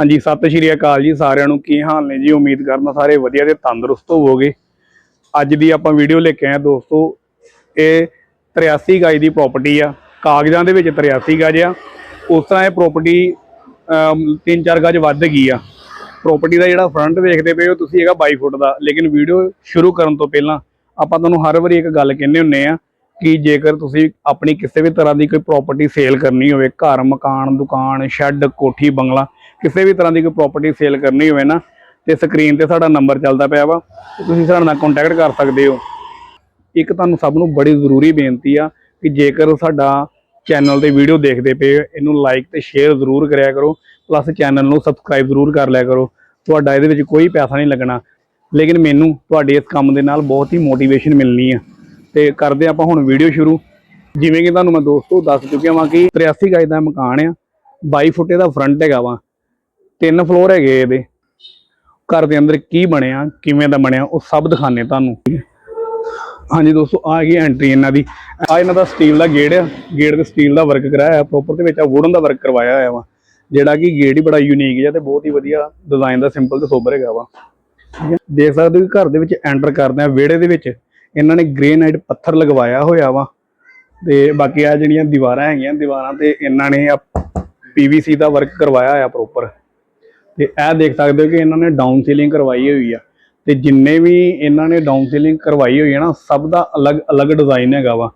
ਹਾਂਜੀ, ਸਤਿ ਸ਼੍ਰੀ ਅਕਾਲ ਜੀ ਸਾਰਿਆਂ ਨੂੰ। ਕੀ ਹਾਲ ਨੇ ਜੀ? ਉਮੀਦ ਕਰਦਾ ਸਾਰੇ ਵਧੀਆ ਤੇ ਤੰਦਰੁਸਤ ਹੋਵੋਗੇ। ਅੱਜ ਦੀ ਆਪਾਂ ਵੀਡੀਓ ਲੈ ਕੇ ਆਏ ਦੋਸਤੋ। ਇਹ 83 ਗਜ ਦੀ ਪ੍ਰਾਪਰਟੀ ਆ। ਕਾਗਜ਼ਾਂ ਦੇ ਵਿੱਚ 83 ਗਜ ਆ। ਉਸ ਤਰ੍ਹਾਂ ਇਹ ਪ੍ਰਾਪਰਟੀ 3-4 ਗਜ ਵੱਧ ਗਈ ਆ। ਪ੍ਰਾਪਰਟੀ ਦਾ ਜਿਹੜਾ ਫਰੰਟ ਵੇਖਦੇ ਪਏ ਹੋ ਤੁਸੀਂ, ਹੈਗਾ 22 ਫੁੱਟ ਦਾ। ਲੇਕਿਨ ਵੀਡੀਓ ਸ਼ੁਰੂ ਕਰਨ ਤੋਂ ਪਹਿਲਾਂ ਆਪਾਂ ਤੁਹਾਨੂੰ ਹਰ ਵਾਰੀ ਇੱਕ ਗੱਲ ਕਹਿੰਦੇ ਹੁੰਨੇ ਆ ਕਿ ਜੇਕਰ ਤੁਸੀਂ ਆਪਣੀ ਕਿਸੇ ਵੀ ਤਰ੍ਹਾਂ ਦੀ ਕੋਈ ਪ੍ਰਾਪਰਟੀ ਸੇਲ ਕਰਨੀ ਹੋਵੇ, ਘਰ, ਮਕਾਨ, ਦੁਕਾਨ ਸ਼ੈੱਡ ਕੋਠੀ, ਬੰਗਲਾ ਕਿਸੇ ਵੀ ਤਰ੍ਹਾਂ ਦੀ ਕੋਈ ਪ੍ਰਾਪਰਟੀ ਸੇਲ ਕਰਨੀ ਹੋਵੇ ਨਾ, ਤੇ ਸਕਰੀਨ ਤੇ ਸਾਡਾ ਨੰਬਰ ਚੱਲਦਾ ਪਿਆ ਵਾ ਤੁਸੀਂ ਸਾਡੇ ਨਾਲ ਕੰਟੈਕਟ ਕਰ ਸਕਦੇ ਹੋ। ਇੱਕ ਤੁਹਾਨੂੰ ਸਭ ਨੂੰ ਬੜੀ ਜ਼ਰੂਰੀ ਬੇਨਤੀ ਆ ਕਿ ਜੇਕਰ ਸਾਡਾ ਚੈਨਲ ਤੇ ਵੀਡੀਓ ਦੇਖਦੇ ਪਏ ਇਹਨੂੰ ਲਾਈਕ ਤੇ ਸ਼ੇਅਰ ਜ਼ਰੂਰ ਕਰਿਆ ਕਰੋ ਪਲੱਸ ਚੈਨਲ ਨੂੰ ਸਬਸਕ੍ਰਾਈਬ ਜ਼ਰੂਰ ਕਰ ਲਿਆ ਕਰੋ। ਤੁਹਾਡਾ ਇਹਦੇ ਵਿੱਚ ਕੋਈ ਪੈਸਾ ਨਹੀਂ ਲੱਗਣਾ। ਲੇਕਿਨ ਮੈਨੂੰ ਤੁਹਾਡੇ ਇਸ ਕੰਮ ਦੇ ਨਾਲ ਬਹੁਤ ਹੀ ਮੋਟੀਵੇਸ਼ਨ ਮਿਲਣੀ ਆ। ਤੇ ਕਰਦੇ ਆਪਾਂ ਹੁਣ ਵੀਡੀਓ ਸ਼ੁਰੂ। ਜਿਵੇਂ ਕਿ ਤੁਹਾਨੂੰ ਮੈਂ ਦੋਸਤੋ ਦੱਸ ਚੁੱਕਿਆ ਵਾਂ ਕਿ 83 ਗਜ ਦਾ ਮਕਾਨ ਆ 22 ਫੁੱਟੇ ਦਾ ਫਰੰਟ ਹੈਗਾ ਵਾ। ਤਿੰਨ ਫਲੋਰ ਹੈਗੇ ਇਹਦੇ। ਘਰ ਦੇ ਅੰਦਰ ਕੀ ਬਣਿਆ, ਕਿਵੇਂ ਦਾ ਬਣਿਆ, ਉਹ ਸਭ ਦਿਖਾਣੇ ਤੁਹਾਨੂੰ। ਹਾਂਜੀ ਦੋਸਤੋ ਆ ਗਈ ਐਂਟਰੀ ਇਹਨਾਂ ਦੀ। ਆ ਇਹਨਾਂ ਦਾ ਸਟੀਲ ਦਾ ਗੇਟ ਆ। ਗੇਟ ਤੇ ਸਟੀਲ ਦਾ ਵਰਕ ਕਰਾਇਆ ਹੈ ਪ੍ਰੋਪਰ ਦੇ ਵਿੱਚ ਆ ਵੁਡਨ ਦਾ ਵਰਕ ਕਰਵਾਇਆ ਹੋਇਆ ਵਾ। ਜਿਹੜਾ ਕਿ ਗੇਟ ਹੀ ਬੜਾ ਯੂਨੀਕ ਜਿਹਾ ਤੇ ਬਹੁਤ ਹੀ ਵਧੀਆ ਡਿਜ਼ਾਈਨ ਦਾ ਸਿੰਪਲ ਤੇ ਸੋਬਰ ਹੈਗਾ ਵਾ। ਠੀਕ ਹੈ। ਦੇਖ ਸਕਦੇ ਹੋ ਕਿ ਘਰ ਦੇ ਵਿੱਚ ਐਂਟਰ ਕਰਦੇ ਆ। ਵਿਹੜੇ ਦੇ ਵਿੱਚ ਇਹਨਾਂ ਨੇ ਗ੍ਰੇਨਾਈਟ ਪੱਥਰ ਲਗਵਾਇਆ ਹੋਇਆ ਵਾ। ਤੇ ਬਾਕੀ ਆ ਜਿਹੜੀਆਂ ਦੀਵਾਰਾਂ ਹੈਗੀਆਂ, ਦੀਵਾਰਾਂ ਤੇ ਇਹਨਾਂ ਨੇ ਆ ਪੀਵੀਸੀ ਦਾ ਵਰਕ ਕਰਵਾਇਆ ਹੋਇਆ ਪ੍ਰੋਪਰ ਤੇ ਇਹ ਦੇਖ ਸਕਦੇ ਹੋ ਕਿ ਇਹਨਾਂ ਨੇ ਡਾਊਨ ਸੀਲਿੰਗ ਕਰਵਾਈ ਹੋਈ ਆ। ਤੇ ਜਿੰਨੇ ਵੀ ਇਹਨਾਂ ਨੇ ਡਾਊਨ ਸੀਲਿੰਗ ਕਰਵਾਈ ਹੋਈ ਹੈ ਨਾ, ਸਭ ਦਾ ਅਲੱਗ-ਅਲੱਗ ਡਿਜ਼ਾਈਨ ਹੈਗਾ ਵਾ।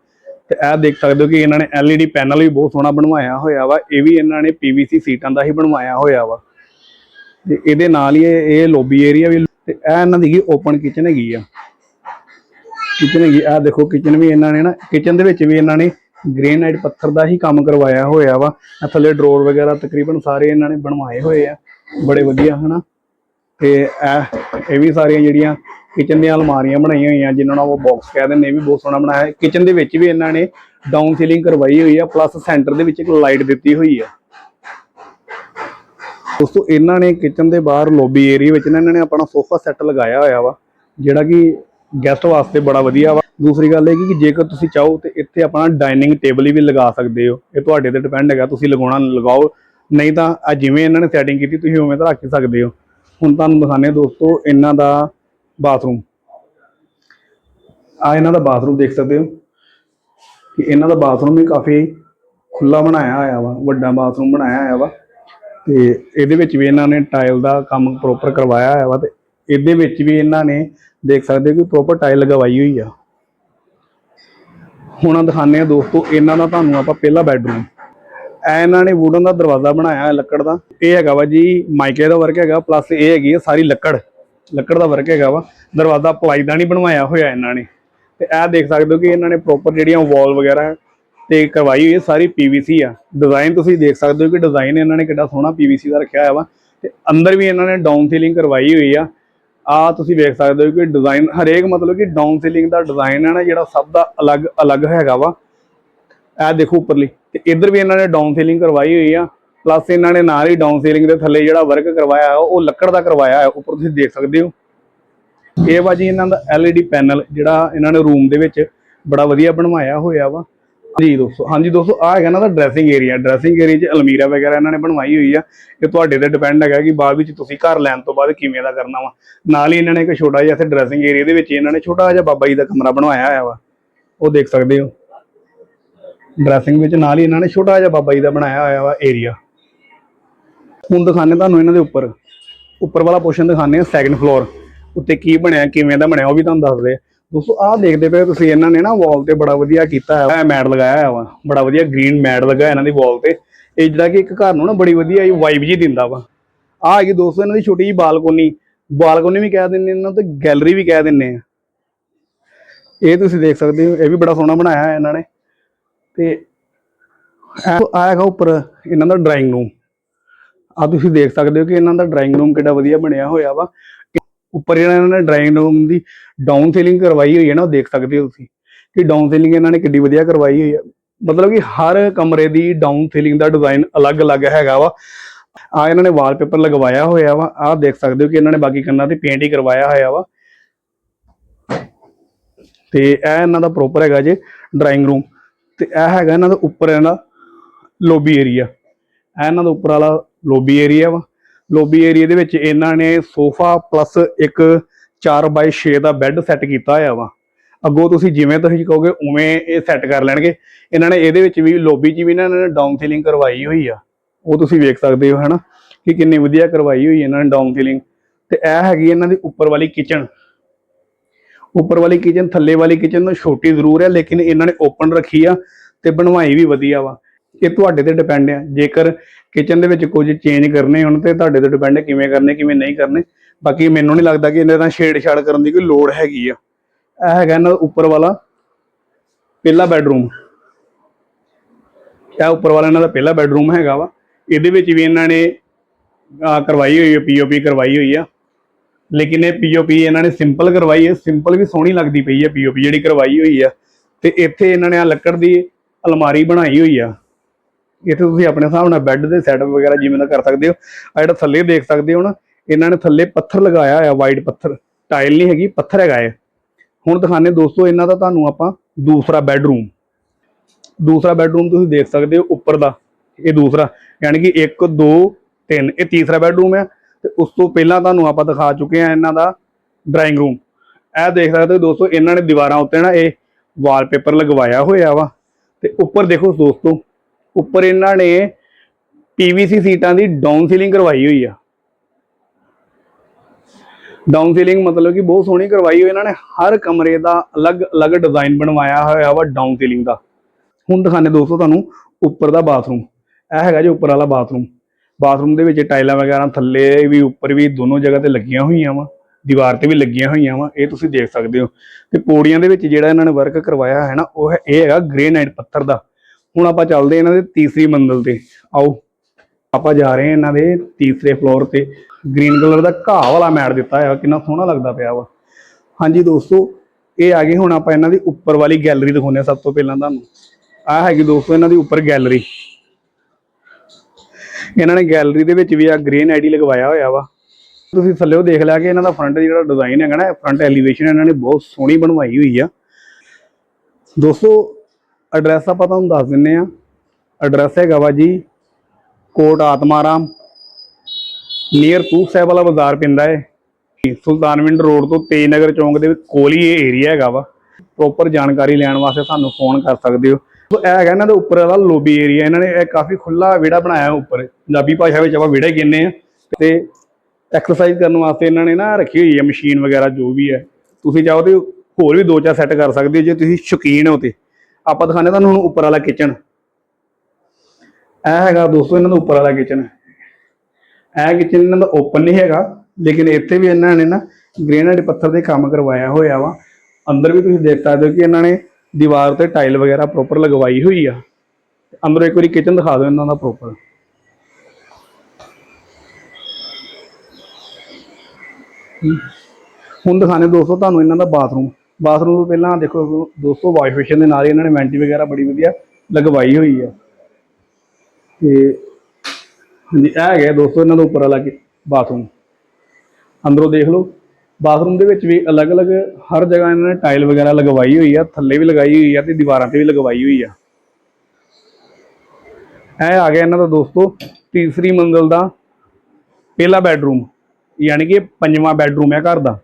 ਤੇ ਇਹ ਦੇਖ ਸਕਦੇ ਹੋ ਕਿ ਇਹਨਾਂ ਨੇ LED ਪੈਨਲ ਵੀ ਬਹੁਤ ਸੋਹਣਾ ਬਣਵਾਇਆ ਹੋਇਆ ਵਾ। ਇਹ ਵੀ ਇਹਨਾਂ ਨੇ PVC ਸੀਟਾਂ ਦਾ ਹੀ ਬਣਵਾਇਆ ਹੋਇਆ ਵਾ। ਤੇ ਇਹਦੇ ਨਾਲ ਹੀ ਇਹ ਲੋਬੀ ਏਰੀਆ ਵੀ, ਤੇ ਇਹ ਇਹਨਾਂ ਦੀ ਓਪਨ ਕਿਚਨ ਹੈਗੀ ਆ। ਕਿਚਨ ਹੈਗੀ ਆ ਦੇਖੋ ਕਿਚਨ ਵੀ ਇਹਨਾਂ ਨੇ ਨਾ ਕਿਚਨ ਦੇ ਵਿੱਚ ਵੀ ਇਹਨਾਂ ਨੇ ਗ੍ਰੇਨਾਈਟ ਪੱਥਰ ਦਾ ਹੀ ਕੰਮ ਕਰਵਾਇਆ ਹੋਇਆ ਵਾ। ਇਹ ਥੱਲੇ ਡਰੋਰ ਵਗੈਰਾ ਤਕਰੀਬਨ ਸਾਰੇ ਇਹਨਾਂ ਨੇ ਬਣਵਾਏ ਹੋਏ ਆ। ਬੜੇ ਵਧੀਆ, ਹਨਾ? ਤੇ ਇਹ ਇਹ ਵੀ ਸਾਰੀਆਂ ਜਿਹੜੀਆਂ ਕਿਚਨ ਦੀਆਂ ਅਲਮਾਰੀਆਂ ਬਣਾਈਆਂ ਹੋਈਆਂ, ਜਿਨ੍ਹਾਂ ਨੂੰ ਉਹ ਬਾਕਸ ਕਹਿ ਦਿੰਦੇ, ਇਹ ਵੀ ਬਹੁਤ ਸੋਹਣਾ ਬਣਾਇਆ। ਹੈ ਕਿਚਨ ਦੇ ਵਿੱਚ ਵੀ ਇਹਨਾਂ ਨੇ ਡਾਊਨ ਸੀਲਿੰਗ ਕਰਵਾਈ ਹੋਈ ਆ ਪਲੱਸ ਸੈਂਟਰ ਦੇ ਵਿੱਚ ਇੱਕ ਲਾਈਟ ਦਿੱਤੀ ਹੋਈ ਆ। ਦੋਸਤੋ, ਇਹਨਾਂ ਨੇ ਕਿਚਨ ਦੇ ਬਾਹਰ ਲੋਬੀ ਏਰੀਆ ਵਿੱਚ ਨਾ ਇਹਨਾਂ ਨੇ ਆਪਣਾ ਸੋਫਾ ਸੈੱਟ ਲਗਾਇਆ ਹੋਇਆ ਵਾ, ਜਿਹੜਾ ਕਿ ਗੈਸਟ ਵਾਸਤੇ ਬੜਾ ਵਧੀਆ ਵਾ। ਦੂਸਰੀ ਗੱਲ ਇਹ ਕਿ ਜੇਕਰ ਤੁਸੀਂ ਚਾਹੋ ਤੇ ਇੱਥੇ ਆਪਣਾ ਡਾਈਨਿੰਗ ਟੇਬਲ ਵੀ ਲਗਾ ਸਕਦੇ ਹੋ। ਇਹ ਤੁਹਾਡੇ ਤੇ ਡਿਪੈਂਡ ਹੈਗਾ, ਤੁਸੀਂ ਲਗਾਉਣਾ, ਲਗਾਓ। ਨਹੀਂ ਤਾਂ ਆ ਜਿਵੇਂ ਇਹਨਾਂ ਨੇ ਸੈਟਿੰਗ ਕੀਤੀ, ਤੁਸੀਂ ਉਵੇਂ ਤਾਂ ਰੱਖ ਸਕਦੇ ਹੋ। ਹੁਣ ਤੁਹਾਨੂੰ ਦਿਖਾਣੇ ਦੋਸਤੋ, ਇਹਨਾਂ ਦਾ ਬਾਥਰੂਮ ਆ ਇਹਨਾਂ ਦਾ ਬਾਥਰੂਮ ਦੇਖ ਸਕਦੇ ਹੋ ਕਿ ਇਹਨਾਂ ਦਾ ਬਾਥਰੂਮ ਵੀ ਕਾਫੀ ਖੁੱਲਾ ਬਣਾਇਆ ਹੋਇਆ ਵਾ, ਵੱਡਾ ਬਾਥਰੂਮ ਬਣਾਇਆ ਹੋਇਆ ਵਾ। ਤੇ ਇਹਦੇ ਵਿੱਚ ਵੀ ਇਹਨਾਂ ਨੇ ਟਾਇਲ ਦਾ ਕੰਮ ਪ੍ਰੋਪਰ ਕਰਵਾਇਆ ਹੋਇਆ ਵਾ ਤੇ ਇਹਦੇ ਵਿੱਚ ਵੀ ਇਹਨਾਂ ਨੇ ਦੇਖ ਸਕਦੇ ਹੋ ਕਿ ਪ੍ਰੋਪਰ ਟਾਇਲ ਲਗਵਾਈ ਹੋਈ ਆ। ਹੁਣ ਦਿਖਾਣੇ ਆ ਦੋਸਤੋ, ਇਹਨਾਂ ਦਾ ਤੁਹਾਨੂੰ ਆਪਾਂ ਪਹਿਲਾ ਬੈਡਰੂਮ ਐ ਇਹਨਾਂ ਨੇ ਵੂਡਨ ਦਾ ਦਰਵਾਜ਼ਾ ਬਣਾਇਆ ਹੈ ਲੱਕੜ ਦਾ। ਇਹ ਹੈਗਾ ਵਾ ਜੀ ਮਾਈਕੇ ਦਾ ਵਰਕ ਹੈਗਾ ਪਲੱਸ ਇਹ ਹੈਗੀ ਹੈ ਸਾਰੀ ਲੱਕੜ। ਲੱਕੜ ਦਾ ਵਰਕ ਹੈਗਾ ਵਾ। ਦਰਵਾਜ਼ਾ ਪਲਾਈ ਦਾ ਨਹੀਂ ਬਣਵਾਇਆ ਹੋਇਆ ਇਹਨਾਂ ਨੇ। ਤੇ ਇਹ ਦੇਖ ਸਕਦੇ ਹੋ ਕਿ ਇਹਨਾਂ ਨੇ ਪ੍ਰੋਪਰ ਜਿਹੜੀਆਂ ਵਾਲ ਵਗੈਰਾ ਤੇ ਕਰਵਾਈ ਹੋਈ ਹੈ ਸਾਰੀ ਪੀਵੀਸੀ ਆ। ਡਿਜ਼ਾਈਨ ਤੁਸੀਂ ਦੇਖ ਸਕਦੇ ਹੋ ਕਿ ਡਿਜ਼ਾਈਨ ਇਹਨਾਂ ਨੇ ਕਿੱਡਾ ਸੋਹਣਾ ਪੀਵੀਸੀ ਦਾ ਰੱਖਿਆ ਹੋਇਆ ਵਾ। ਤੇ ਅੰਦਰ ਵੀ ਇਹਨਾਂ ਨੇ ਡਾਊਨ ਸੀਲਿੰਗ ਕਰਵਾਈ ਹੋਈ ਆ। ਆ ਤੁਸੀਂ ਵੇਖ ਸਕਦੇ ਹੋ ਕਿ ਡਿਜ਼ਾਈਨ ਹਰੇਕ ਮਤਲਬ ਕਿ ਡਾਊਨ ਸੀਲਿੰਗ ਦਾ ਡਿਜ਼ਾਈਨ ਹੈ ਨਾ, ਜਿਹੜਾ ਸਭ ਦਾ ਅਲੱਗ ਅਲੱਗ ਹੈਗਾ ਵਾ। ਇਹ ਦੇਖੋ ਉੱਪਰਲੀ। ਤੇ ਇੱਧਰ ਵੀ ਇਹਨਾਂ ਨੇ ਡਾਊਨ ਸੀਲਿੰਗ ਕਰਵਾਈ ਹੋਈ ਆ। ਪਲੱਸ ਇਹਨਾਂ ਨੇ ਨਾਲ ਹੀ ਡਾਊਨ ਸੀਲਿੰਗ ਦੇ ਥੱਲੇ ਜਿਹੜਾ ਵਰਕ ਕਰਵਾਇਆ ਉਹ ਲੱਕੜ ਦਾ ਕਰਵਾਇਆ ਹੈ। ਉੱਪਰ ਤੁਸੀਂ ਦੇਖ ਸਕਦੇ ਹੋ। ਇਹ ਵਾ ਜੀ ਇਹਨਾਂ ਦਾ LED ਪੈਨਲ ਜਿਹੜਾ ਇਹਨਾਂ ਨੇ ਰੂਮ ਦੇ ਵਿੱਚ ਬੜਾ ਵਧੀਆ ਬਣਵਾਇਆ ਹੋਇਆ ਵਾ। ਜੀ ਦੋਸਤੋ, ਹਾਂਜੀ ਦੋਸਤੋ ਆ ਹੈਗਾ ਇਹਨਾਂ ਦਾ ਡਰੈਸਿੰਗ ਏਰੀਆ ਡਰੈਸਿੰਗ ਏਰੀਆ 'ਚ ਅਲਮੀਰਾ ਵਗੈਰਾ ਇਹਨਾਂ ਨੇ ਬਣਵਾਈ ਹੋਈ ਆ। ਇਹ ਤੁਹਾਡੇ ਤੇ ਡਿਪੈਂਡ ਹੈਗਾ ਕਿ ਬਾਅਦ ਵਿੱਚ ਤੁਸੀਂ ਘਰ ਲੈਣ ਤੋਂ ਬਾਅਦ ਕਿਵੇਂ ਦਾ ਕਰਨਾ ਵਾ। ਨਾਲ ਹੀ ਇਹਨਾਂ ਨੇ ਇੱਕ ਛੋਟਾ ਜਿਹਾ ਇੱਥੇ ਡਰੈਸਿੰਗ ਏਰੀਆ ਦੇ ਵਿੱਚ ਇਹਨਾਂ ਨੇ ਛੋਟਾ ਜਿਹਾ ਬਾਬਾ ਜੀ ਦਾ ਕਮਰਾ ਬਣਵਾਇਆ ਹੋਇਆ ਵਾ। ਉਹ ਦੇਖ ਸਕਦੇ ਹੋ। ਡਰੈਸਿੰਗ ਵਿੱਚ ਨਾਲ ਹੀ ਇਹਨਾਂ ਨੇ ਛੋਟਾ ਜਿਹਾ ਬਾਬਾ ਜੀ ਦਾ ਬਣਾਇਆ ਹੋਇਆ ਵਾ ਏਰੀਆ ਹੁਣ ਦਿਖਾਣੇ ਤੁਹਾਨੂੰ ਇਹਨਾਂ ਦੇ ਉੱਪਰ। ਉੱਪਰ ਵਾਲਾ ਪੋਰਸ਼ਨ ਦਿਖਾਣੇ ਆ ਸੈਕੰਡ ਫਲੋਰ ਉੱਤੇ ਕੀ ਬਣਿਆ, ਕਿਵੇਂ ਦਾ ਬਣਿਆ, ਉਹ ਵੀ ਤੁਹਾਨੂੰ ਦੱਸਦੇ ਦੋਸਤੋ, ਆਹ ਦੇਖਦੇ ਪਏ ਤੁਸੀਂ, ਇਹਨਾਂ ਨੇ ਨਾ ਵਾਲ ਤੇ ਬੜਾ ਵਧੀਆ ਕੀਤਾ ਹੈ ਮੈਟ ਲਗਾਇਆ ਹੋਇਆ ਵਾ। ਬੜਾ ਵਧੀਆ ਗ੍ਰੀਨ ਮੈਟ ਲੱਗਾ ਇਹਨਾਂ ਦੀ ਵਾਲ ਤੇ। ਇਹ ਜਿਹੜਾ ਕਿ ਇੱਕ ਘਰ ਨੂੰ ਨਾ ਬੜੀ ਵਧੀਆ ਵਾਈਬ ਜੀ ਦਿੰਦਾ ਵਾ। ਆਹ ਹੈਗੀ ਦੋਸਤੋ ਇਹਨਾਂ ਦੀ ਛੋਟੀ ਜੀ ਬਾਲਕੋਨੀ। ਬਾਲਕੋਨੀ ਵੀ ਕਹਿ ਦਿੰਦੇ ਇਹਨਾਂ ਤੇ ਗੈਲਰੀ ਵੀ ਕਹਿ ਦਿੰਦੇ ਆ। ਇਹ ਤੁਸੀਂ ਦੇਖ ਸਕਦੇ ਹੋ, ਇਹ ਵੀ ਬੜਾ ਸੋਹਣਾ ਬਣਾਇਆ ਹੈ ਇਹਨਾਂ ਨੇ। ਤੇ ਇਹ ਆਏਗਾ ਉੱਪਰ ਇਹਨਾਂ ਦਾ ਡਰਾਇੰਗ ਰੂਮ ਆ ਤੁਸੀਂ ਦੇਖ ਸਕਦੇ ਹੋ ਕਿ ਇਹਨਾਂ ਦਾ ਡਰਾਇੰਗ ਰੂਮ ਕਿੱਡਾ ਵਧੀਆ ਬਣਿਆ ਹੋਇਆ ਵਾ। ਉੱਪਰ ਜਿਹੜਾ ਇਹਨਾਂ ਨੇ ਡਰਾਇੰਗ ਰੂਮ ਦੀ ਡਾਊਨ ਸੀਲਿੰਗ ਕਰਵਾਈ ਹੋਈ ਹੈ ਨਾ, ਉਹ ਦੇਖ ਸਕਦੇ ਹੋ ਤੁਸੀਂ ਕਿ ਡਾਊਨ ਸੀਲਿੰਗ ਇਹਨਾਂ ਨੇ ਕਿੱਡੀ ਵਧੀਆ ਕਰਵਾਈ ਹੋਈ ਹੈ। ਮਤਲਬ ਕਿ ਹਰ ਕਮਰੇ ਦੀ ਡਾਊਨ ਸੀਲਿੰਗ ਦਾ ਡਿਜ਼ਾਈਨ ਅਲੱਗ-ਅਲੱਗ ਹੈਗਾ ਵਾ। ਆ ਇਹਨਾਂ ਨੇ ਵਾਲਪੇਪਰ ਲਗਵਾਇਆ ਹੋਇਆ ਵਾ। ਆਹ ਦੇਖ ਸਕਦੇ ਹੋ ਕਿ ਇਹਨਾਂ ਨੇ ਬਾਕੀ ਕੰਨਾਂ ਤੇ ਪੇਂਟ ਹੀ ਕਰਵਾਇਆ ਹੋਇਆ ਵਾ। ਤੇ ਇਹ ਇਹਨਾਂ ਦਾ ਪ੍ਰੋਪਰ ਹੈਗਾ ਜੇ ਡਰਾਇੰਗ ਰੂਮ ਤੇ ਇਹ ਹੈਗਾ ਇਹਨਾਂ ਦਾ ਉੱਪਰ ਇਹਨਾਂ ਲੋਬੀ ਏਰੀਆ ਇਹ ਇਹਨਾਂ ਦਾ ਉੱਪਰ ਵਾਲਾ ਲੋਬੀ ਏਰੀਆ ਵਾ। ਲੋਬੀ ਏਰੀਆ ਦੇ ਵਿੱਚ ਇਹਨਾਂ ਨੇ ਸੋਫਾ ਪਲੱਸ ਇੱਕ 4x6 ਦਾ ਬੈੱਡ ਸੈੱਟ ਕੀਤਾ ਹੋਇਆ ਵਾ। ਅੱਗੋਂ ਤੁਸੀਂ ਜਿਵੇਂ ਤੁਸੀਂ ਕਹੋਗੇ, ਉਵੇਂ ਇਹ ਸੈੱਟ ਕਰ ਲੈਣਗੇ। ਇਹਨਾਂ ਨੇ ਇਹਦੇ ਵਿੱਚ ਵੀ ਲੋਬੀ 'ਚ ਵੀ ਇਹਨਾਂ ਨੇ ਡਾਊਨ ਸੀਲਿੰਗ ਕਰਵਾਈ ਹੋਈ ਆ। ਉਹ ਤੁਸੀਂ ਵੇਖ ਸਕਦੇ ਹੋ, ਹਨਾ, ਕਿ ਕਿੰਨੀ ਵਧੀਆ ਕਰਵਾਈ ਹੋਈ ਇਹਨਾਂ ਨੇ ਡਾਊਨ ਸੀਲਿੰਗ ਤੇ ਇਹ ਹੈਗੀ ਇਹਨਾਂ ਦੀ ਉੱਪਰ ਵਾਲੀ ਕਿਚਨ ਉੱਪਰ ਵਾਲੀ ਕਿਚਨ ਥੱਲੇ ਵਾਲੀ ਕਿਚਨ ਨੂੰ ਛੋਟੀ ਜ਼ਰੂਰ ਹੈ, ਲੇਕਿਨ ਇਹਨਾਂ ਨੇ ਓਪਨ ਰੱਖੀ ਆ ਤੇ ਬਣਵਾਈ ਵੀ ਵਧੀਆ ਵਾ। ਇਹ ਤੁਹਾਡੇ ਤੇ ਡਿਪੈਂਡ ਆ। ਜੇਕਰ ਕਿਚਨ ਦੇ ਵਿੱਚ ਕੁਝ ਚੇਂਜ ਕਰਨੇ ਹੋਣ ਤੇ ਤੁਹਾਡੇ ਤੇ ਡਿਪੈਂਡ ਹੈ ਕਿਵੇਂ ਕਰਨੇ, ਕਿਵੇਂ ਨਹੀਂ ਕਰਨੇ। ਬਾਕੀ ਮੈਨੂੰ ਨਹੀਂ ਲੱਗਦਾ ਕਿ ਇਹਨਾਂ ਦਾ ਛੇੜ-ਛਾੜ ਕਰਨ ਦੀ ਕੋਈ ਲੋੜ ਹੈਗੀ ਆ। ਇਹ ਹੈਗਾ ਇਹਨਾਂ ਦਾ ਉੱਪਰ ਵਾਲਾ ਪਹਿਲਾ ਬੈਡਰੂਮ ਇਹ ਉੱਪਰ ਵਾਲਾ ਇਹਨਾਂ ਦਾ ਪਹਿਲਾ ਬੈਡਰੂਮ ਹੈਗਾ ਵਾ। ਇਹਦੇ ਵਿੱਚ ਵੀ ਇਹਨਾਂ ਨੇ ਕਰਵਾਈ ਹੋਈ ਹੈ ਪੀਓਪੀ ਕਰਵਾਈ ਹੋਈ ਆ। ਲੇਕਿਨ ਇਹ ਪੀਓਪੀ ਇਹਨਾਂ ਨੇ ਸਿੰਪਲ ਕਰਵਾਈ ਹੈ ਸਿੰਪਲ ਵੀ ਸੋਹਣੀ ਲੱਗਦੀ ਪਈ ਹੈ ਪੀਓਪੀ ਜਿਹੜੀ ਕਰਵਾਈ ਹੋਈ ਆ। ਤੇ ਇੱਥੇ ਇਹਨਾਂ ਨੇ ਆ ਲੱਕੜ ਦੀ ਅਲਮਾਰੀ ਬਣਾਈ ਹੋਈ ਆ। ਇੱਥੇ ਤੁਸੀਂ ਆਪਣੇ ਹਿਸਾਬ ਨਾਲ ਬੈੱਡ ਦੇ ਸੈਟਅਪ ਵਗੈਰਾ ਜਿਵੇਂ ਦਾ ਕਰ ਸਕਦੇ ਹੋ। ਆ ਜਿਹੜਾ ਥੱਲੇ ਦੇਖ ਸਕਦੇ ਹੋ ਨਾ, ਇਹਨਾਂ ਨੇ ਥੱਲੇ ਪੱਥਰ ਲਗਾਇਆ ਹੋਇਆ ਵਾਈਟ ਪੱਥਰ। ਟਾਇਲ ਨਹੀਂ ਹੈਗੀ, ਪੱਥਰ ਹੈਗਾ ਹੈ ਹੁਣ ਦਿਖਾਣੇ ਦੋਸਤੋ, ਇਹਨਾਂ ਦਾ ਤੁਹਾਨੂੰ ਆਪਾਂ ਦੂਸਰਾ ਬੈੱਡਰੂਮ ਦੂਸਰਾ ਬੈੱਡਰੂਮ ਤੁਸੀਂ ਦੇਖ ਸਕਦੇ ਹੋ ਉੱਪਰ ਦਾ, ਇਹ ਦੂਸਰਾ। ਯਾਨੀ ਕਿ 1 2 3 ਇਹ ਤੀਸਰਾ ਬੈੱਡਰੂਮ ਹੈ ਤੇ ਉਸ ਤੋਂ ਪਹਿਲਾਂ ਤੁਹਾਨੂੰ ਆਪਾਂ ਦਿਖਾ ਚੁੱਕੇ ਆ ਇਹਨਾਂ ਦਾ ਡਰਾਇੰਗ ਰੂਮ ਇਹ ਦੇਖ ਸਕਦੇ ਹੋ ਦੋਸਤੋ, ਇਹਨਾਂ ਨੇ ਦੀਵਾਰਾਂ ਉੱਤੇ ਨਾ ਇਹ ਵਾਲਪੇਪਰ ਲਗਵਾਇਆ ਹੋਇਆ ਵਾ। ਤੇ ਉੱਪਰ ਦੇਖੋ ਦੋਸਤੋ, ਉੱਪਰ ਇਹਨਾਂ ਨੇ ਪੀਵੀਸੀ ਸੀਟਾਂ ਦੀ ਡਾਊਨ ਸੀਲਿੰਗ ਕਰਵਾਈ ਹੋਈ ਆ। ਡਾਊਨ ਸੀਲਿੰਗ ਮਤਲਬ ਕਿ ਬਹੁਤ ਸੋਹਣੀ ਕਰਵਾਈ ਹੋਈ, ਇਹਨਾਂ ਨੇ ਹਰ ਕਮਰੇ ਦਾ ਅਲੱਗ-ਅਲੱਗ ਡਿਜ਼ਾਈਨ ਬਣਵਾਇਆ ਹੋਇਆ ਵਾ ਡਾਊਨ ਸੀਲਿੰਗ ਦਾ। ਹੁਣ ਦਿਖਾਣੇ ਦੋਸਤੋ ਤੁਹਾਨੂੰ ਉੱਪਰ ਦਾ ਬਾਥਰੂਮ ਇਹ ਹੈਗਾ ਜੀ ਉੱਪਰ ਵਾਲਾ ਬਾਥਰੂਮ ਬਾਥਰੂਮ ਦੇ ਵਿੱਚ ਟਾਈਲਾਂ ਵਗੈਰਾ ਥੱਲੇ ਵੀ ਉੱਪਰ ਵੀ ਦੋਨੋਂ ਜਗ੍ਹਾ ਤੇ ਲੱਗੀਆਂ ਹੋਈਆਂ ਵਾ, ਦੀਵਾਰ ਤੇ ਵੀ ਲੱਗੀਆਂ ਹੋਈਆਂ ਵਾ, ਇਹ ਤੁਸੀਂ ਦੇਖ ਸਕਦੇ ਹੋ। ਤੇ ਪੌੜੀਆਂ ਦੇ ਵਿੱਚ ਜਿਹੜਾ ਇਹਨਾਂ ਨੇ ਵਰਕ ਕਰਵਾਇਆ ਹੈ ਨਾ, ਉਹ ਇਹ ਹੈਗਾ ਗ੍ਰੇਨਾਈਟ ਪੱਥਰ ਦਾ। ਹੁਣ ਆਪਾਂ ਚੱਲਦੇ ਹਾਂ ਇਹਨਾਂ ਦੇ ਤੀਸਰੀ ਮੰਜ਼ਲ ਤੇ। ਆਓ, ਆਪਾਂ ਜਾ ਰਹੇ ਹਾਂ ਇਹਨਾਂ ਦੇ ਤੀਸਰੇ ਫਲੋਰ ਤੇ। ਗ੍ਰੀਨ ਕਲਰ ਦਾ ਘਾਹ ਵਾਲਾ ਮੈਟ ਦਿੱਤਾ ਹੋਇਆ, ਕਿੰਨਾ ਸੋਹਣਾ ਲੱਗਦਾ ਪਿਆ ਵਾ। ਹਾਂਜੀ ਦੋਸਤੋ, ਇਹ ਆ ਗਏ ਹੁਣ ਆਪਾਂ ਇਹਨਾਂ ਦੀ ਉੱਪਰ ਵਾਲੀ ਗੈਲਰੀ ਦਿਖਾਉਂਦੇ ਹਾਂ ਸਭ ਤੋਂ ਪਹਿਲਾਂ ਤੁਹਾਨੂੰ। ਆਹ ਹੈਗੀ ਦੋਸਤੋ ਇਹਨਾਂ ਦੀ ਉੱਪਰ ਗੈਲਰੀ ਇਹਨਾਂ ਨੇ ਗੈਲਰੀ ਦੇ ਵਿੱਚ ਵੀ ਆ ਗ੍ਰੀਨ ਆਈਡੀ ਲਗਵਾਇਆ ਹੋਇਆ ਵਾ। ਤੁਸੀਂ ਥੱਲੇੋਂ ਦੇਖ ਲਿਆ ਕਿ ਇਹਨਾਂ ਦਾ ਫਰੰਟ ਜਿਹੜਾ ਡਿਜ਼ਾਈਨ ਹੈਗਾ ਨਾ ਫਰੰਟ ਐਲੀਵੇਸ਼ਨ ਇਹਨਾਂ ਨੇ ਬਹੁਤ ਸੋਹਣੀ ਬਣਵਾਈ ਹੋਈ ਆ। ਦੋਸਤੋ ਐਡਰੈਸ ਆਪਾਂ ਤੁਹਾਨੂੰ ਦੱਸ ਦਿੰਨੇ ਆ। ਐਡਰੈਸ ਹੈਗਾ ਵਾ ਜੀ, ਕੋਟ ਆਤਮਾਰਾਮ ਨੀਅਰ ਤੂਹ ਸਾਹਿਬ ਵਾਲਾ ਬਾਜ਼ਾਰ ਪੈਂਦਾ ਹੈ ਸੁਲਤਾਨਵਿੰਡ ਰੋਡ ਤੋਂ ਤੇਜ ਨਗਰ ਚੌਂਕ ਦੇ ਕੋਲ ਹੀ ਇਹ ਏਰੀਆ ਹੈਗਾ ਵਾ। ਪ੍ਰੋਪਰ ਜਾਣਕਾਰੀ ਲੈਣ ਵਾਸਤੇ ਸਾਨੂੰ ਫੋਨ ਕਰ ਸਕਦੇ ਹੋ। ਸੋ ਇਹ ਹੈਗਾ ਇਹਨਾਂ ਦੇ ਉੱਪਰ ਵਾਲਾ ਲੋਬੀ ਏਰੀਆ ਇਹਨਾਂ ਨੇ ਇਹ ਕਾਫੀ ਖੁੱਲਾ ਵਿਹੜਾ ਬਣਾਇਆ ਉੱਪਰ। ਪੰਜਾਬੀ ਭਾਸ਼ਾ ਵਿੱਚ ਆਪਾਂ ਵਿਹੜਾ ਕਹਿੰਦੇ ਆ ਤੇ ਐਕਸਰਸਾਈਜ਼ ਕਰਨ ਵਾਸਤੇ ਇਹਨਾਂ ਨੇ ਨਾ ਰੱਖੀ ਹੋਈ ਹੈ ਮਸ਼ੀਨ ਵਗੈਰਾ, ਜੋ ਵੀ ਹੈ। ਤੁਸੀਂ ਚਾਹੋ ਤੇ ਹੋਰ ਵੀ ਦੋ ਚਾਰ ਸੈੱਟ ਕਰ ਸਕਦੇ ਹੋ, ਜੇ ਤੁਸੀਂ ਸ਼ੌਕੀਨ ਹੋ ਤੇ। ਆਪਾਂ ਦਿਖਾਣੇ ਤੁਹਾਨੂੰ ਹੁਣ ਉੱਪਰ ਵਾਲਾ ਕਿਚਨ ਇਹ ਹੈਗਾ ਦੋਸਤੋ ਇਹਨਾਂ ਦਾ ਉੱਪਰ ਵਾਲਾ ਕਿਚਨ ਇਹ ਕਿਚਨ ਇਹਨਾਂ ਦਾ ਓਪਨ ਨਹੀਂ ਹੈਗਾ, ਲੇਕਿਨ ਇੱਥੇ ਵੀ ਇਹਨਾਂ ਨੇ ਨਾ ਗ੍ਰੇਨਾਈਟ ਪੱਥਰ ਦੇ ਕੰਮ ਕਰਵਾਇਆ ਹੋਇਆ ਵਾ। ਅੰਦਰ ਵੀ ਤੁਸੀਂ ਦੇਖ ਸਕਦੇ ਹੋ ਕਿ ਇਹਨਾਂ ਨੇ ਦੀਵਾਰ ਤੇ ਟਾਈਲ ਵਗੈਰਾ ਪ੍ਰੋਪਰ ਲਗਵਾਈ ਹੋਈ ਆ। ਅੰਦਰੋਂ ਇੱਕ ਵਾਰੀ ਕਿਚਨ ਦਿਖਾ ਦਿਓ ਇਹਨਾਂ ਦਾ ਪ੍ਰੋਪਰ ਹੁਣ ਦਿਖਾਣੇ ਦੋਸਤੋ ਤੁਹਾਨੂੰ ਇਹਨਾਂ ਦਾ ਬਾਥਰੂਮ ਬਾਥਰੂਮ ਤੋਂ ਪਹਿਲਾਂ ਦੇਖੋ ਦੋਸਤੋ ਵਾਸ਼ ਬੇਸਿਨ ਦੇ ਨਾਲ ਹੀ ਇਹਨਾਂ ਨੇ ਵੈਂਟੀ ਵਗੈਰਾ ਬੜੀ ਵਧੀਆ ਲਗਵਾਈ ਹੋਈ ਆ। ਤੇ ਹਾਂਜੀ, ਇਹ ਹੈਗਾ ਦੋਸਤੋ ਇਹਨਾਂ ਦਾ ਉੱਪਰ ਵਾਲਾ ਕਿ ਬਾਥਰੂਮ ਅੰਦਰੋਂ ਦੇਖ ਲਓ। ਬਾਥਰੂਮ ਦੇ ਵਿੱਚ ਵੀ ਅਲੱਗ-ਅਲੱਗ ਹਰ ਜਗ੍ਹਾ ਇਹਨਾਂ ਨੇ ਟਾਈਲ ਵਗੈਰਾ ਲਗਵਾਈ ਹੋਈ ਆ, ਥੱਲੇ ਵੀ ਲਗਾਈ ਹੋਈ ਆ ਤੇ ਦੀਵਾਰਾਂ ਤੇ ਵੀ ਲਗਵਾਈ ਹੋਈ ਆ। ਇਹ ਆ ਗਿਆ ਇਹਨਾਂ ਦਾ ਦੋਸਤੋ, ਤੀਸਰੀ ਮੰਜ਼ਲ ਦਾ ਪਹਿਲਾ ਬੈੱਡਰੂਮ, ਯਾਨੀ ਕਿ ਪੰਜਵਾਂ ਬੈੱਡਰੂਮ ਹੈ ਘਰ ਦਾ।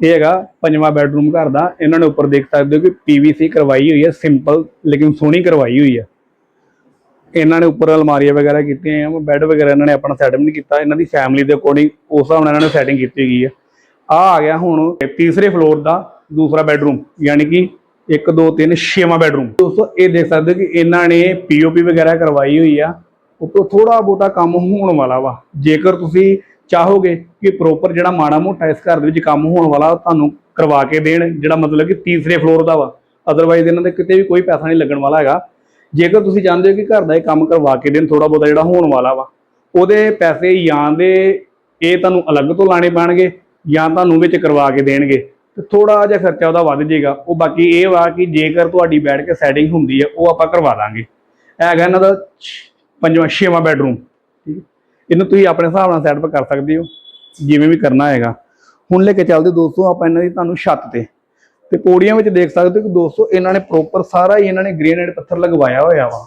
ਇਹ ਹੈਗਾ ਪੰਜਵਾਂ ਬੈੱਡਰੂਮ ਘਰ ਦਾ। ਇਹਨਾਂ ਨੇ ਉੱਪਰ ਦੇਖ ਸਕਦੇ ਹੋ ਕਿ ਪੀਵੀਸੀ ਕਰਵਾਈ ਹੋਈ ਹੈ ਸਿੰਪਲ ਲੇਕਿਨ ਸੋਹਣੀ ਕਰਵਾਈ ਹੋਈ ਹੈ ਇਹਨਾਂ ਨੇ ਉੱਪਰ ਅਲਮਾਰੀਆਂ ਵਗੈਰਾ ਕੀਤੀਆਂ ਆ, ਬੈੱਡ ਵਗੈਰਾ ਇਹਨਾਂ ਨੇ ਆਪਣਾ ਸੈਟਅਪ ਨਹੀਂ ਕੀਤਾ, ਇਹਨਾਂ ਦੀ ਫੈਮਿਲੀ ਦੇ ਅਕੋਰਡਿੰਗ ਉਸ ਹਿਸਾਬ ਨਾਲ ਇਹਨਾਂ ਨੇ ਸੈਟਿੰਗ ਕੀਤੀ ਗਈ ਆ। ਆ ਆ ਗਿਆ ਹੁਣ ਤੀਸਰੇ ਫਲੋਰ ਦਾ ਦੂਸਰਾ ਬੈਡਰੂਮ ਯਾਨੀ ਕਿ 1 2 3 ਛੇਵਾਂ ਬੈਡਰੂਮ ਦੋਸਤੋ, ਇਹ ਦੇਖ ਸਕਦੇ ਹੋ ਕਿ ਇਹਨਾਂ ਨੇ ਪੀਓਪੀ ਵਗੈਰਾ ਕਰਵਾਈ ਹੋਈ ਆ। ਉੱਤੋਂ ਥੋੜਾ ਬਹੁਤਾ ਕੰਮ ਹੋਣ ਵਾਲਾ ਵਾ। ਜੇਕਰ ਤੁਸੀਂ ਚਾਹੋਗੇ ਕਿ ਪ੍ਰੋਪਰ ਜਿਹੜਾ ਮਾੜਾ ਮੋਟਾ ਇਸ ਘਰ ਦੇ ਵਿੱਚ ਕੰਮ ਹੋਣ ਵਾਲਾ ਤੁਹਾਨੂੰ ਕਰਵਾ ਕੇ ਦੇਣ, ਜਿਹੜਾ ਮਤਲਬ ਕਿ ਤੀਸਰੇ ਫਲੋਰ ਦਾ ਵਾ। ਅਦਰਵਾਈਜ਼ ਇਹਨਾਂ ਦੇ ਕਿਤੇ ਵੀ ਕੋਈ ਪੈਸਾ ਨਹੀਂ ਲੱਗਣ ਵਾਲਾ ਹੈਗਾ। ਜੇਕਰ ਤੁਸੀਂ ਚਾਹੁੰਦੇ ਹੋ ਕਿ ਘਰ ਦਾ ਇਹ ਕੰਮ ਕਰਵਾ ਕੇ ਦੇਣ ਥੋੜਾ ਬਹੁਤਾ ਜਿਹੜਾ ਹੋਣ ਵਾਲਾ ਵਾ, ਉਹਦੇ ਪੈਸੇ ਜਾਂ ਦੇ ਇਹ ਤੁਹਾਨੂੰ ਅਲੱਗ ਤੋਂ ਲਾਣੇ ਪੈਣਗੇ। ਜਾਂ ਤੁਹਾਨੂੰ ਵਿੱਚ ਕਰਵਾ ਕੇ ਦੇਣਗੇ ਤੇ ਥੋੜਾ ਜਿਹਾ ਖਰਚਾ ਉਹਦਾ ਵੱਧ ਜਾਏਗਾ। ਉਹ ਬਾਕੀ ਇਹ ਵਾ ਕਿ ਜੇਕਰ ਤੁਹਾਡੀ ਬੈਠ ਕੇ ਸੈਟਿੰਗ ਹੁੰਦੀ ਹੈ, ਉਹ ਆਪਾਂ ਕਰਵਾ ਦਾਂਗੇ। ਇਹ ਹੈਗਾ ਇਹਨਾਂ ਦਾ ਪੰਜਵਾਂ, ਛੇਵਾਂ ਬੈਡਰੂਮ ਠੀਕ ਹੈ। ਇਹਨੂੰ ਤੁਸੀਂ ਆਪਣੇ ਹਿਸਾਬ ਨਾਲ ਸੈਟਅਪ ਕਰ ਸਕਦੇ ਹੋ, ਜਿਵੇਂ ਵੀ ਕਰਨਾ ਹੈਗਾ। ਹੁਣ ਲੈ ਕੇ ਚੱਲਦੇ ਦੋਸਤੋ, ਆਪਾਂ ਇਹਨਾਂ ਦੀ ਤੁਹਾਨੂੰ ਛੱਤ ਤੇ। ਤੇ ਪੌੜੀਆਂ ਵਿੱਚ ਦੇਖ ਸਕਦੇ ਹੋ ਕਿ ਦੋਸਤੋ, ਇਹਨਾਂ ਨੇ ਪ੍ਰੋਪਰ ਸਾਰਾ ਹੀ ਇਹਨਾਂ ਨੇ ਗ੍ਰੇਨਾਈਟ ਪੱਥਰ ਲਗਵਾਇਆ ਹੋਇਆ ਵਾ।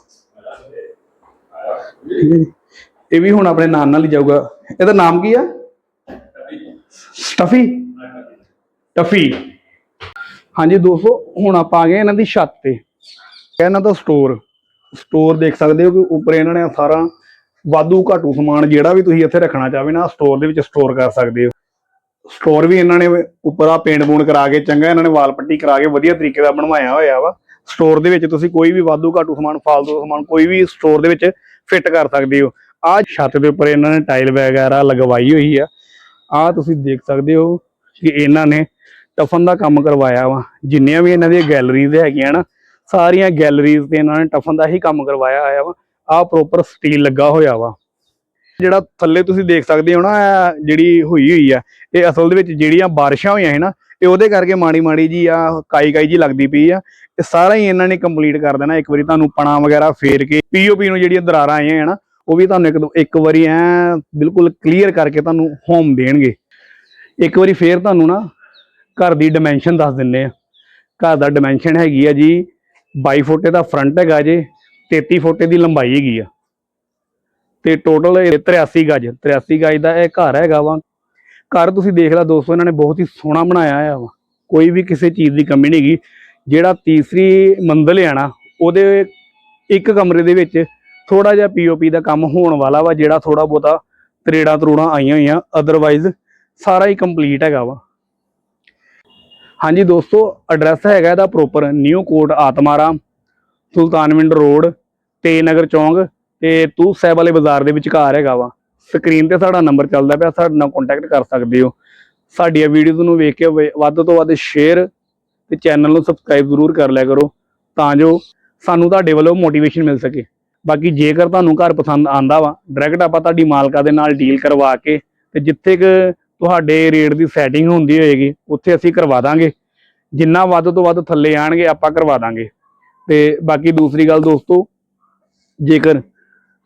ਇਹ ਵੀ ਹੁਣ ਆਪਣੇ ਨਾਲ ਨਾਲ ਹੀ ਜਾਊਗਾ। ਇਹਦਾ ਨਾਮ ਕੀ ਆ? ਸਟਫੀ ਟਫੀ। ਹਾਂਜੀ ਦੋਸਤੋ, ਹੁਣ ਆਪਾਂ ਆ ਗਏ ਇਹਨਾਂ ਦੀ ਛੱਤ ਤੇ। ਇਹਨਾਂ ਦਾ ਸਟੋਰ ਸਟੋਰ ਦੇਖ ਸਕਦੇ ਹੋ ਕਿ ਉੱਪਰ ਇਹਨਾਂ ਨੇ ਸਾਰਾ ਵਾਧੂ ਘਾਟੂ ਸਮਾਨ ਜਿਹੜਾ ਵੀ ਤੁਸੀਂ ਇੱਥੇ ਰੱਖਣਾ ਚਾਹਵੇ ਨਾ ਸਟੋਰ ਦੇ ਵਿੱਚ ਸਟੋਰ ਕਰ ਸਕਦੇ ਹੋ। ਸਟੋਰ ਵੀ ਇਹਨਾਂ ਨੇ ਉੱਪਰ ਆ ਪੇਂਟ ਪੂੰਟ ਕਰਾ ਕੇ, ਚੰਗਾ ਇਹਨਾਂ ਨੇ ਵਾਲ ਪੱਟੀ ਕਰਾ ਕੇ ਵਧੀਆ ਤਰੀਕੇ ਦਾ ਬਣਵਾਇਆ ਹੋਇਆ ਵਾ। ਸਟੋਰ ਦੇ ਵਿੱਚ ਤੁਸੀਂ ਕੋਈ ਵੀ ਵਾਧੂ ਘਾਟੂ ਸਮਾਨ, ਫਾਲਤੂ ਸਮਾਨ, ਕੋਈ ਵੀ ਸਟੋਰ ਦੇ ਵਿੱਚ ਫਿੱਟ ਕਰ ਸਕਦੇ ਹੋ। ਆਹ ਛੱਤ ਦੇ ਉੱਪਰ ਇਹਨਾਂ ਨੇ ਟਾਈਲ ਵਗੈਰਾ ਲਗਵਾਈ ਹੋਈ ਆ। ਆਹ ਤੁਸੀਂ ਦੇਖ ਸਕਦੇ ਹੋ ਕਿ ਇਹਨਾਂ ਨੇ ਟਫਨ ਦਾ ਕੰਮ ਕਰਵਾਇਆ ਵਾ। ਜਿੰਨੀਆਂ ਵੀ ਇਹਨਾਂ ਦੀਆਂ ਗੈਲਰੀਜ਼ ਹੈਗੀਆਂ ਨਾ, ਸਾਰੀਆਂ ਗੈਲਰੀਜ਼ ਤੇ ਇਹਨਾਂ ਨੇ ਟਫਨ ਦਾ ਹੀ ਕੰਮ ਕਰਵਾਇਆ ਹੋਇਆ ਵਾ। ਆਹ ਪ੍ਰੋਪਰ ਸਟੀਲ ਲੱਗਾ ਹੋਇਆ ਵਾ। ਜਿਹੜਾ ਥੱਲੇ ਤੁਸੀਂ ਦੇਖ ਸਕਦੇ ਹੋ ਨਾ ਜਿਹੜੀ ਹੋਈ ਹੋਈ ਆ, ਇਹ ਅਸਲ ਦੇ ਵਿੱਚ ਜਿਹੜੀਆਂ ਬਾਰਿਸ਼ਾਂ ਹੋਈਆਂ ਹੈ ਨਾ, ਇਹ ਉਹਦੇ ਕਰਕੇ ਮਾੜੀ ਮਾੜੀ ਜੀ ਆ ਕਾਈ ਕਾਈ ਜੀ ਲੱਗਦੀ ਪਈ ਆ। ਇਹ ਸਾਰਾ ਹੀ ਇਹਨਾਂ ਨੇ ਕੰਪਲੀਟ ਕਰ ਦੇਣਾ। ਇੱਕ ਵਾਰੀ ਤੁਹਾਨੂੰ ਪਣਾ ਵਗੈਰਾ ਫੇਰ ਕੇ ਪੀਓਪੀ ਨੂੰ ਜਿਹੜੀਆਂ ਦਰਾਰਾਂ ਆਈਆਂ ਹੈ ਨਾ ਉਹ ਵੀ ਤੁਹਾਨੂੰ ਇੱਕ ਇੱਕ ਵਾਰੀ ਐ ਬਿਲਕੁਲ ਕਲੀਅਰ ਕਰਕੇ ਤੁਹਾਨੂੰ ਹੋਮ ਦੇਣਗੇ। ਇੱਕ ਵਾਰੀ ਫੇਰ ਤੁਹਾਨੂੰ ਨਾ ਘਰ ਦੀ ਡਾਈਮੈਂਸ਼ਨ ਦੱਸ ਦਿੰਨੇ ਆ। ਘਰ ਦਾ ਡਾਈਮੈਂਸ਼ਨ ਹੈਗੀ ਆ ਜੀ 22 ਫੁੱਟ ਦਾ ਫਰੰਟ ਹੈਗਾ ਜੇ 33 ਫੁੱਟ ਦੀ ਲੰਬਾਈ ਹੈਗੀ ਆ। ਤੇ ਟੋਟਲ 83 ਗਜ 83 ਗਜ ਦਾ ਇਹ ਘਰ ਹੈਗਾ ਵਾ। ਘਰ ਤੁਸੀਂ ਦੇਖ ਲਓ ਦੋਸਤੋ, ਇਹਨਾਂ ਨੇ ਬਹੁਤ ਹੀ ਸੋਹਣਾ ਬਣਾਇਆ ਹੋਇਆ ਵਾ। ਕੋਈ ਵੀ ਕਿਸੇ ਚੀਜ਼ ਦੀ ਕਮੀ ਨਹੀਂ ਹੈਗੀ। ਜਿਹੜਾ ਤੀਸਰੀ ਮੰਜ਼ਲ ਹੈ ਨਾ, ਉਹਦੇ ਇੱਕ ਕਮਰੇ ਦੇ ਵਿੱਚ ਥੋੜਾ ਜਿਹਾ ਪੀਓਪੀ ਦਾ ਕੰਮ ਹੋਣ ਵਾਲਾ ਵਾ, ਜਿਹੜਾ ਥੋੜਾ ਬਹੁਤਾ ਤਰੇੜਾਂ ਤਰੂੜਾਂ ਆਈਆਂ ਹੋਈਆਂ ਅਦਰਵਾਈਜ਼ ਸਾਰਾ ਹੀ ਕੰਪਲੀਟ ਹੈਗਾ ਵਾ। ਹਾਂਜੀ ਦੋਸਤੋ ਐਡਰੈਸ ਹੈਗਾ ਇਹਦਾ proper new Kot Atmaram, Sultanwind road ਤੇ ਨਗਰ ਚੌਂਕ, ਤੇ ਤੂਤ ਸਾਹਿਬ ਵਾਲੇ ਬਾਜ਼ਾਰ ਦੇ ਵਿਚਕਾਰ ਹੈਗਾ ਵਾ। ਸਕਰੀਨ ਤੇ ਸਾਡਾ ਨੰਬਰ ਚੱਲਦਾ ਪਿਆ, ਸਾਡੇ ਨਾਲ ਕੰਟੈਕਟ ਕਰ ਸਕਦੇ ਹੋ। ਸਾਡੀਆਂ ਵੀਡੀਓਜ਼ ਨੂੰ ਵੇਖ ਕੇ ਵੱਧ ਤੋਂ ਵੱਧ ਸ਼ੇਅਰ ਤੇ ਚੈਨਲ ਨੂੰ ਸਬਸਕ੍ਰਾਈਬ ਜ਼ਰੂਰ ਕਰ ਲਿਆ ਕਰੋ, ਤਾਂ ਜੋ ਸਾਨੂੰ ਤੁਹਾਡੇ ਵੱਲੋਂ ਮੋਟੀਵੇਸ਼ਨ ਮਿਲ ਸਕੇ। ਬਾਕੀ ਜੇਕਰ ਤੁਹਾਨੂੰ ਘਰ ਪਸੰਦ ਆਂਦਾ ਵਾ ਡਾਇਰੈਕਟ ਆਪਾਂ ਤੁਹਾਡੀ ਮਾਲਕਾ ਦੇ ਨਾਲ ਡੀਲ ਕਰਵਾ ਕੇ ਤੇ ਜਿੱਥੇ ਕਿ ਤੁਹਾਡੇ ਰੇਟ ਦੀ ਸੈਟਿੰਗ ਹੁੰਦੀ ਹੋਏਗੀ, ਉੱਥੇ ਅਸੀਂ ਕਰਵਾ ਦਾਂਗੇ। ਜਿੰਨਾ ਵੱਧ ਤੋਂ ਵੱਧ ਥੱਲੇ ਆਣਗੇ, ਆਪਾਂ ਕਰਵਾ ਦਾਂਗੇ। ਤੇ ਬਾਕੀ ਦੂਸਰੀ ਗੱਲ ਦੋਸਤੋ, ਜੇਕਰ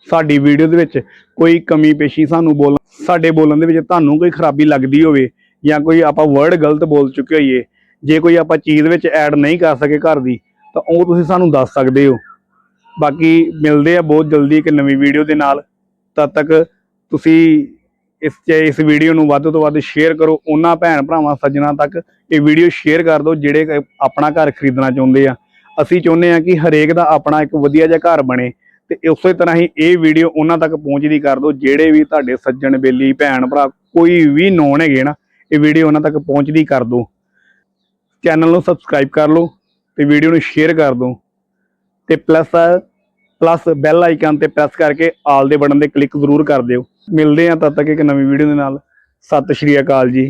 ਸਾਡੀ ਵੀਡੀਓ ਦੇ ਵਿੱਚ ਕੋਈ ਕਮੀ ਪੇਸ਼ੀ ਸਾਨੂੰ ਬੋਲ, ਸਾਡੇ ਬੋਲਣ ਦੇ ਵਿੱਚ ਤੁਹਾਨੂੰ ਕੋਈ ਖਰਾਬੀ ਲੱਗਦੀ ਹੋਵੇ ਜਾਂ ਕੋਈ ਆਪਾਂ ਵਰਡ ਗਲਤ ਬੋਲ ਚੁੱਕੇ ਹੋਈਏ, ਜੇ ਕੋਈ ਆਪਾਂ ਚੀਜ਼ ਵਿੱਚ ਐਡ ਨਹੀਂ ਕਰ ਸਕੇ ਘਰ ਦੀ, ਤਾਂ ਉਹ ਤੁਸੀਂ ਸਾਨੂੰ ਦੱਸ ਸਕਦੇ ਹੋ। ਬਾਕੀ ਮਿਲਦੇ ਆ ਬਹੁਤ ਜਲਦੀ ਇੱਕ ਨਵੀਂ ਵੀਡੀਓ ਦੇ ਨਾਲ। ਤਦ ਤੱਕ ਤੁਸੀਂ ਇਸ ਇਸ ਵੀਡੀਓ ਨੂੰ ਵੱਧ ਤੋਂ ਵੱਧ ਸ਼ੇਅਰ ਕਰੋ। ਉਹਨਾਂ ਭੈਣ ਭਰਾਵਾਂ, ਸੱਜਣਾ ਤੱਕ ਇਹ ਵੀਡੀਓ ਸ਼ੇਅਰ ਕਰ ਦਿਓ, ਜਿਹੜੇ ਆਪਣਾ ਘਰ ਖਰੀਦਣਾ ਚਾਹੁੰਦੇ ਆ। ਅਸੀਂ ਚਾਹੁੰਦੇ ਆ ਕਿ ਹਰੇਕ ਦਾ ਆਪਣਾ ਇੱਕ ਵਧੀਆ ਜਿਹਾ ਘਰ ਬਣੇ ਤੇ ਉਸੇ ਤਰ੍ਹਾਂ ਹੀ ਇਹ ਵੀਡੀਓ ਉਹਨਾਂ ਤੱਕ ਪਹੁੰਚਦੀ ਕਰ ਦਿਓ, ਜਿਹੜੇ ਵੀ ਤੁਹਾਡੇ ਸੱਜਣ, ਬੇਲੀ, ਭੈਣ ਭਰਾ ਕੋਈ ਵੀ ਨੋਨ ਹੈਗੇ ਨਾ, ਇਹ ਵੀਡੀਓ ਉਹਨਾਂ ਤੱਕ ਪਹੁੰਚਦੀ ਕਰ ਦਿਓ। ਚੈਨਲ ਨੂੰ ਸਬਸਕ੍ਰਾਈਬ ਕਰ ਲਓ ਤੇ ਵੀਡੀਓ ਨੂੰ ਸ਼ੇਅਰ ਕਰ ਦਿਓ। ਤੇ ਪਲੱਸ ਪਲੱਸ ਬੈਲ ਆਈਕਨ ਤੇ ਪ੍ਰੈਸ ਕਰਕੇ ਆਲ ਦੇ ਬਟਨ ਤੇ ਕਲਿੱਕ ਜ਼ਰੂਰ ਕਰ ਦਿਓ। ਮਿਲਦੇ ਹਾਂ ਤਦ ਤੱਕ ਇੱਕ ਨਵੀਂ ਵੀਡੀਓ ਦੇ ਨਾਲ। ਸਤਿ ਸ਼੍ਰੀ ਅਕਾਲ ਜੀ।